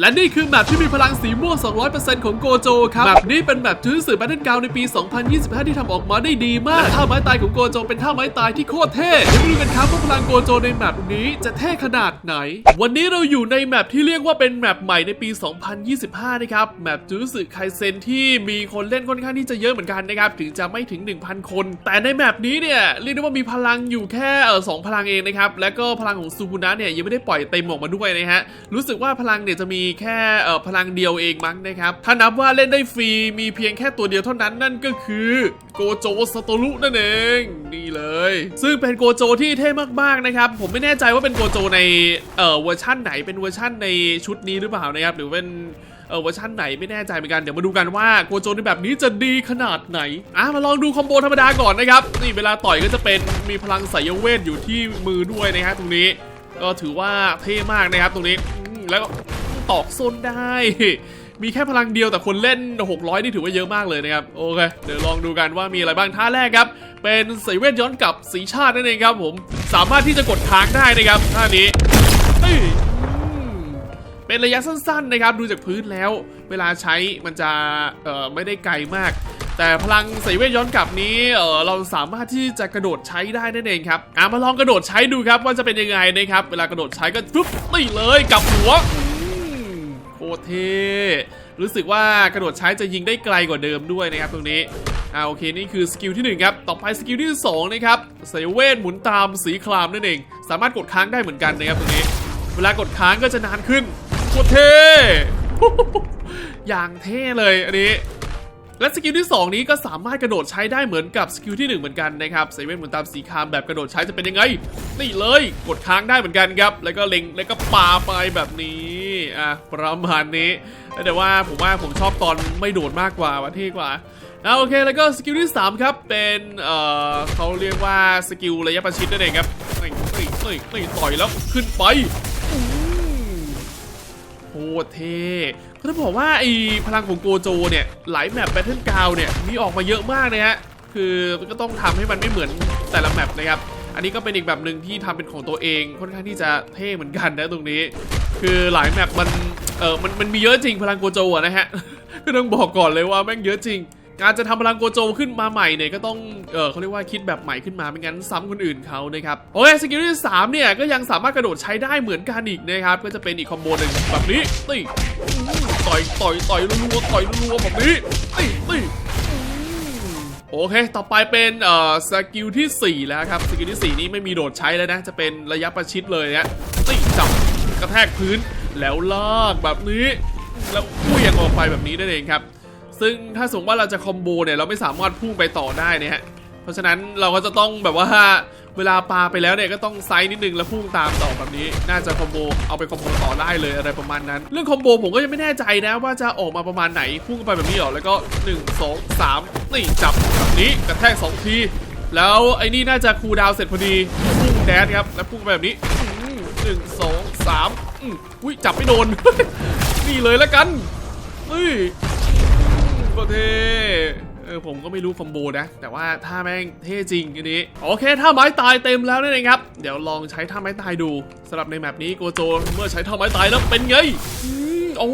และนี่คือแมปที่มีพลังสีม่วง 200%ของโกโจครับ แมปนี้เป็นแมปชื่อสื่อแบทเทิลกาวในปี 2025 ที่ทำออกมาได้ดีมาก และท่าไม้ตายของโกโจเป็นท่าไม้ตายที่โคตรเท่เดี๋ยวมาดูกันครับว่าพลังโกโจในแมปนี้จะเท่ขนาดไหน วันนี้เราอยู่ในแมปที่เรียกว่าเป็นแมปใหม่ในปี 2025 นะครับ แมปจูสึไคเซนที่มีคนเล่นค่อนข้างที่จะเยอะเหมือนกันนะครับ ถึงจะไม่ถึง 1,000 คน แต่ในแมปนี้เนี่ยเรียกได้ว่ามีพลังอยู่แค่เออสองพลังเองนะครับ แล้วก็พลังของซูบุนะเนี่ยยังไม่ได้ปล่อยเต็มออกมาด้วยนะฮะ รู้สึกว่าพลังเนี่ยจะมีีแค่เออพลังเดียวเองมั้งนะครับ ถ้านับว่าเล่นได้ฟรีมีเพียงแค่ตัวเดียวเท่านั้นนั่นก็คือโกโจสโตรุนั่นเอง นี่เลย ซึ่งเป็นโกโจที่เท่มากๆนะครับ ผมไม่แน่ใจว่าเป็นโกโจในเอ่อเวอร์ชั่นไหนเป็นเวอร์ชั่นในชุดนี้หรือเปล่านะครับ หรือเป็นเออเวอร์ชันไหนไม่แน่ใจเหมือนกัน เดี๋ยวมาดูกันว่าโกโจในแบบนี้จะดีขนาดไหน อะ มาลองดูคอมโบธรรมดาก่อนนะครับ นี่เวลาต่อยก็จะเป็นมีพลังสายเวทอยู่ที่มือด้วยนะฮะตรงนี้ ก็ถือว่าเท่มากนะครับตรงนี้แล้ว ตอกโซนได้ มีแค่พลังเดียวแต่คนเล่น 600 นี่ถือว่าเยอะมากเลยนะครับ โอเค เดี๋ยวลองดูกันว่ามีอะไรบ้างท่าแรกครับ เป็นสายเวทย้อนกลับสีชาตินั่นเองครับผม สามารถที่จะกดค้างได้นะครับท่านี้เฮ้ยเป็นระยะสั้นๆนะครับดูจากพื้นแล้ว เวลาใช้มันจะเอ่อไม่ได้ไกลมาก แต่พลังสายเวทย้อนกลับนี้เออเราสามารถที่จะกระโดดใช้ได้นั่นเองครับอะมาลองกระโดดใช้ดูครับว่าจะเป็นยังไงนะครับ เวลากระโดดใช้ก็ปุ๊บนี่เลยกลับหัว คตรเท่รู้สึกว่ากระโดดใช้จะยิงได้ไกลกว่าเดิมด้วยนะครับตรงนี้อ่าโอเคนี่คือสกิลที่หนึ่งครับต่อไปสกิลที่สองนะครับสายเวทหมุนตามสีคลามนั่นเอง สามารถกดค้างได้เหมือนกันนะครับตรงนี้ เวลากดค้างก็จะนานขึ้นโคตรเท่อย่างเท่เลยอันนี้ และสกิลที่ 2 นี้ก็สามารถกระโดดใช้ได้เหมือนกับสกิลที่ 1 เหมือนกันนะครับเซเว่นเหมือนตามสีคามแบบกระโดดใช้จะเป็นยังไง นี่เลยกดค้างได้เหมือนกันครับ แล้วก็เล็งแล้วก็ปาไปแบบนี้อะประมาณนี้แต่ว่าผมว่าผมชอบตอนไม่โดดมากกว่าว่าเท่กว่าอะโอเคแล้วก็สกิลที่ 3 ครับเป็นเอ่อเขาเรียกว่าสกิลระยะประชิดนั่นเองครับนี่นี่นี่นี่ต่อยแล้วขึ้นไปอืมโคตรเท่ ต้องบอกว่าไอ้พลังของโกโจเนี่ยหลายแมปแบทเทิลกาวเนี่ยมีออกมาเยอะมากนะฮะคือก็ต้องทำให้มันไม่เหมือนแต่ละแมปนะครับอันนี้ก็เป็นอีกแบบหนึ่งที่ทำเป็นของตัวเองค่อนข้างที่จะเท่เหมือนกันนะตรงนี้ คือหลายแมปมันเออมันมันมีเยอะจริงพลังโกโจนะฮะก็ต้องบอกก่อนเลยว่าแม่งเยอะจริง การจะทำพลังโกโจขึ้นมาใหม่เนี่ยก็ต้องเออเขาเรียกว่าคิดแบบใหม่ขึ้นมาไม่งั้นซ้ำคนอื่นเขานะครับโอเคสกิลที่สามเนี่ยก็ยังสามารถกระโดดใช้ได้เหมือนกันอีกนะครับก็จะเป็นอีกคอมโบหนึ่งแบบนี้นี่อืม ต่อยต่อยต่อยรัวต่อยรัวแบบนี้นี่นี่อืมโอเค ต่อไปเป็นเอ่อสกิลที่ 4 แล้วครับ สกิลที่ 4 นี้ไม่มีโดดใช้แล้วนะ จะเป็นระยะประชิดเลยนะนี่จับกระแทกพื้นแล้วลากแบบนี้ แล้วพุ่งออกไปแบบนี้นั่นเองครับ ซึ่งถ้าสมมติว่าเราจะคอมโบเนี่ยเราไม่สามารถพุ่งไปต่อได้นะฮะ เพราะฉะนั้นเราก็จะต้องแบบว่าเวลาปาไปแล้วเนี่ยก็ต้องไซส์นิดนึงแล้วพุ่งตามต่อแบบนี้ น่าจะคอมโบเอาไปคอมโบต่อได้เลยอะไรประมาณนั้น เรื่องคอมโบผมก็ยังไม่แน่ใจนะว่าจะออกมาประมาณไหนพุ่งไปแบบนี้หรอแล้วก็ 1 2 3นี่จับแบบนี้กระแทก2ทีแล้วไอ้นี่น่าจะคูลดาวเสร็จพอดีพุ่งแดดครับแล้วพุ่งไปแบบนี้หนึ่งสองสามอืมอุ้ยจับไม่โดนนี่เลยแล้วกันเฮ้ยก็เท่ ออผมก็ไม่รู้คอมโบนะ แต่ว่าท่าแม่งเท่จริงอันนี้ โอเคท่าไม้ตายเต็มแล้วนั่นเองครับ เดี๋ยวลองใช้ท่าไม้ตายดูสำหรับในแมปนี้โกโจเมื่อใช้ท่าไม้ตายแล้วเป็นไงอืมโอ้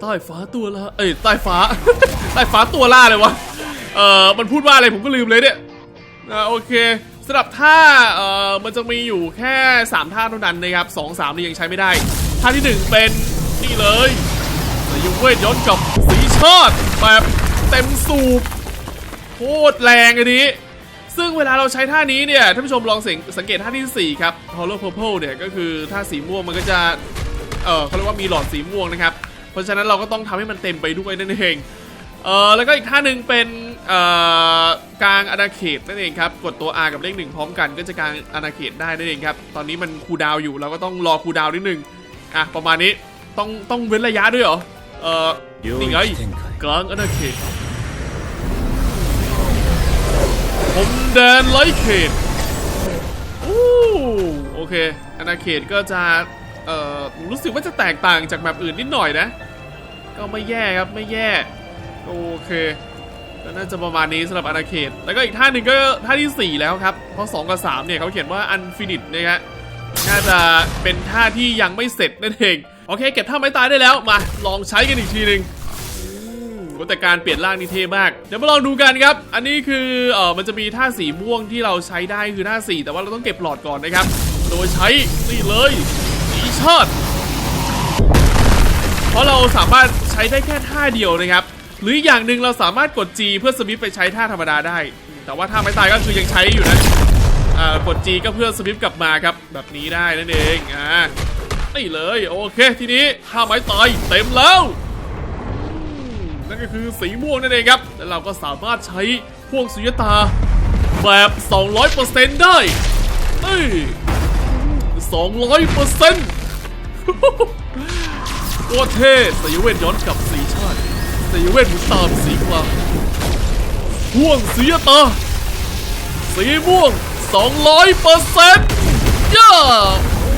ใต้ฟ้าตัวละเอ้ยใต้ฟ้าใต้ฟ้าตัวล่าเลยวะเออมันพูดว่าอะไรผมก็ลืมเลยเนี่ยอ่าโอเคสำหรับท่าเอ่อมันจะมีอยู่แค่ 3 ท่าเท่านั้นนะครับสองสามนี่ยังใช้ไม่ได้ ท่าที่หนึ่งเป็นนี่เลยสยุงเวทย้อนกับสีชาติแบบ เต็มสูบโคตรแรงอันนี้ ซึ่งเวลาเราใช้ท่านี้เนี่ยท่านผู้ชมลองสังสังเกตท่าที่ 4 ครับ Hollow Purple เนี่ยก็คือท่าสีม่วงมันก็จะ เออเขาเรียกว่ามีหลอดสีม่วงนะครับ เพราะฉะนั้นเราก็ต้องทำให้มันเต็มไปด้วยนั่นเอง เออแล้วก็อีกท่าหนึ่งเป็นเอ่อกลางอาณาเขตนั่นเองครับกดตัว R กับเลขหนึ่งพร้อมกันก็จะกลางอาณาเขตได้นั่นเองครับตอนนี้มันคูลดาวน์อยู่เราก็ต้องรอคูลดาวน์นิดนึงอะประมาณนี้ต้องต้องเว้นระยะด้วยเหรอเออนี่ไงกลางอาณาเขต ผมแดนไลท์เขตอู้โอเคอาณาเขตก็จะ เอ่อ รู้สึกว่าจะแตกต่างจากแบบอื่นนิดหน่อยนะ ก็ไม่แย่ครับไม่แย่ โอเคก็น่าจะประมาณนี้สำหรับอาณาเขต แล้วก็อีกท่าหนึ่งก็ท่าที่ 4 แล้วครับ เพราะ 2 กับ 3 เนี่ยเขาเขียนว่า unfinished นะฮะน่าจะเป็นท่าที่ยังไม่เสร็จนั่นเอง โอเค เก็บท่าไม้ตายได้แล้ว มาลองใช้กันอีกทีหนึ่ง แต่การเปลี่ยนร่างนี่เท่มาก เดี๋ยวมาลองดูกันครับ อันนี้คือเออมันจะมีท่าสีม่วงที่เราใช้ได้คือท่าสีแต่ว่าเราต้องเก็บหลอดก่อนนะครับ โดยใช้นี่เลยสีชาติเพราะเราสามารถใช้ได้แค่ท่าเดียวนะครับ หรืออย่างหนึ่งเราสามารถกด G เพื่อสวิปไปใช้ท่าธรรมดาได้ แต่ว่าท่าไม้ตายก็คือยังใช้อยู่นะอ่ากด G ก็เพื่อสวิปกลับมาครับ แบบนี้ได้นั่นเองอ่านี่เลย โอเค ทีนี้ท่าไม้ตายเต็มแล้ว นั่นก็คือสีม่วงนั่นเองครับ แล้วเราก็สามารถใช้พ่วงสุญญตาแบบ 200%ได้เอ้ย200%โคตรเท่สยเวทย้อนกลับสีชาติสยเวทหมุนตามสีกลางพ่วงสีตา สีม่วง 200เปอร์เซ็นต์ย่า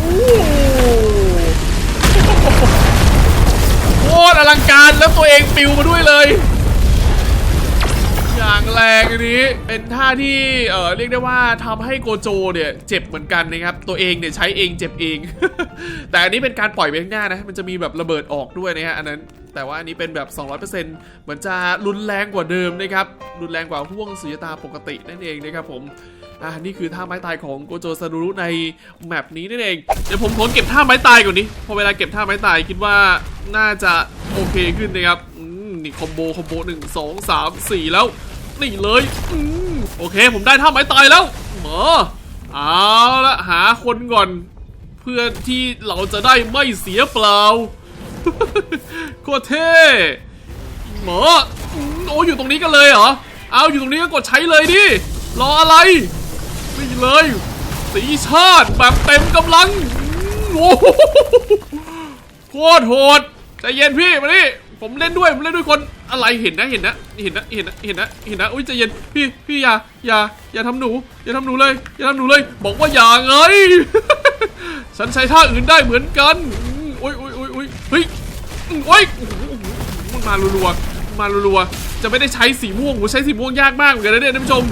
โตรอลังการแล้วตัวเองปิวมาด้วยเลย อย่างแรงอันนี้เป็นท่าที่เอ่อเรียกได้ว่าทำให้โกโจเนี่ยเจ็บเหมือนกันนะครับ ตัวเองเนี่ยใช้เองเจ็บเอง แต่อันนี้เป็นการปล่อยไปข้างหน้านะ มันจะมีแบบระเบิดออกด้วยนะฮะอันนั้นแต่ว่าอันนี้เป็นแบบ 200%เหมือนจะรุนแรงกว่าเดิมนะครับ รุนแรงกว่าห่วงสุญญตาปกตินั่นเองนะครับผม อ่านี่คือท่าไม้ตายของโกโจซารุรุในแมปนี้นั่นเอง เดี๋ยวผมขอเก็บท่าไม้ตายก่อนนี้พอเวลาเก็บท่าไม้ตายคิดว่าน่าจะโอเคขึ้นนะครับนี่คอมโบคอมโบหนึ่งสองสามสี่แล้ว นี่เลยอโอเค ผมได้ท่าไม้ตายแล้วหมอเอาละหาคนก่อน เพื่อที่เราจะได้ไม่เสียเปล่าโคตรเท่หมออืมโอ้อยู่ตรงนี้กันเลยเหรอ เอาอยู่ตรงนี้ก็กดใช้เลยดิ รออะไร เลย สีชาติแบบเต็มกำลัง โอ้โหโคตรโหดใจเย็นพี่มาดิผมเล่นด้วยผมเล่นด้วยคนอะไรเห็นนะเห็นนะเห็นนะเห็นนะเห็นนะเห็นนะอุ้ยใจเย็นพี่พี่อย่าอย่าอย่าทำหนู อย่าทำหนูเลยอย่าทำหนูเลย บอกว่าอย่าไงฉันใช้ท่าอื่นได้เหมือนกันโอ้ยโอ้ยโอ้ยโอ้ยเฮ้ยโอ้ยโอ้โหโอ้โหมันมารัวๆมารัวๆจะไม่ได้ใช้สีม่วงโหใช้สีม่วงยากมากเหมือนกันนะเนี่ยท่านผู้ชม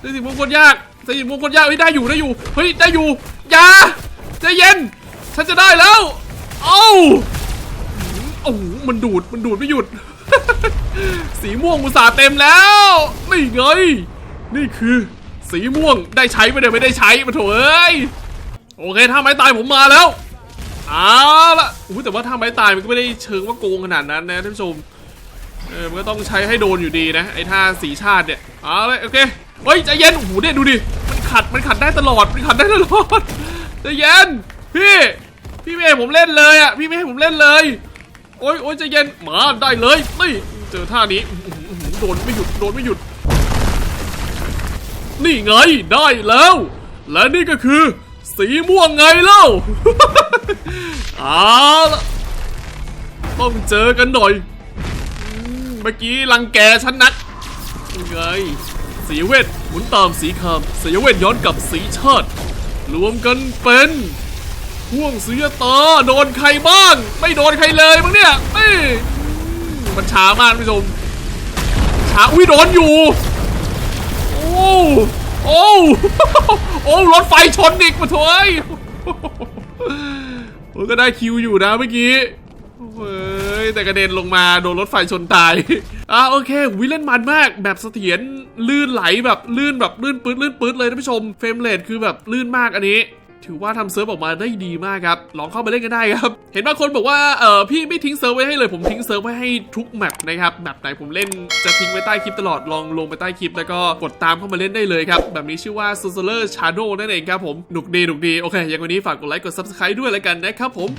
ใช้สีม่วงโคตรยาก สีม่วงคตรยากเฮ้ยได้อยู่ได้อยู่เฮ้ยได้อยู่อย่าใจเย็น ฉันจะได้แล้วเอ้าโอ้โหมันดูดมันดูดไม่หยุด สีม่วงอุตส่าห์เต็มแล้วนี่ไงนี่คือ สีม่วงได้ใช้ไม่ได้ไม่ได้ใช้มาโถเอ้ยโอเคถ้าไม้ตายผมมาแล้วเอาละอุ้แต่ว่าถ้าไม้ตายมันก็ไม่ได้เชิงว่าโกงขนาดนั้นนะท่านผู้ชมเออมันก็ต้องใช้ให้โดนอยู่ดีนะไอ้ท่าสีชาติเนี่ยเอาเลยโอเค เฮ้ยใจเย็นโอ้โหเนี่ยดูดิมันขัดมันขัดได้ตลอดมันขัดได้ตลอดใจเย็นพี่พี่ไม่ให้ผมเล่นเลยอะพี่ไม่ให้ผมเล่นเลย โอ้ยโอ้ยใจเย็นมาได้เลยนี่เจอท่านี้โดนไม่หยุดโดนไม่หยุด นี่ไงได้แล้ว และนี่ก็คือ สีม่วงไงเล่าอาละต้องเจอกันหน่อย เมื่อกี้รังแกฉันนักยังไง สีเวทหมุนตามสีคามสีเวทย้อนกลับสีชาติ รวมกันเป็นห่วงสุญญตาโดนใครบ้าง ไม่โดนใครเลยมั้งเนี่ยเอ้ยมันช้ามากท่านผู้ชมช้าอุ้ยโดนอยู่โอ้โอ้โอ้รถไฟชนอีกมาถอยก็ได้คิวอยู่นะเมื่อกี้เฮ้ยแต่กระเด็นลงมาโดนรถไฟชนตาย อะโอเควิเล่นมันมากแบบเสถียรลื่นไหลแบบลื่นแบบลื่นปื๊ดลื่นปื๊ดเลยท่านผู้ชมเฟรมเรทคือแบบลื่นมากอันนี้ ถือว่าทำเซิร์ฟออกมาได้ดีมากครับลองเข้ามาเล่นกันได้ครับ เห็นบางคนบอกว่าเออพี่ไม่ทิ้งเซิร์ฟไว้ให้เลยผมทิ้งเซิร์ฟไว้ให้ทุกแมปนะครับแมปไหนผมเล่นจะทิ้งไว้ใต้คลิปตลอดลองลงไปใต้คลิปแล้วก็กดตามเข้ามาเล่นได้เลยครับแบบนี้ชื่อว่า s o c i a l e r Shadow นั่นเองครับผมหนุกดีหนุกดีโอเคอย่างวันนี้ฝากกดไลค์กด subscribe ด้วยแล้วกันนะครับผม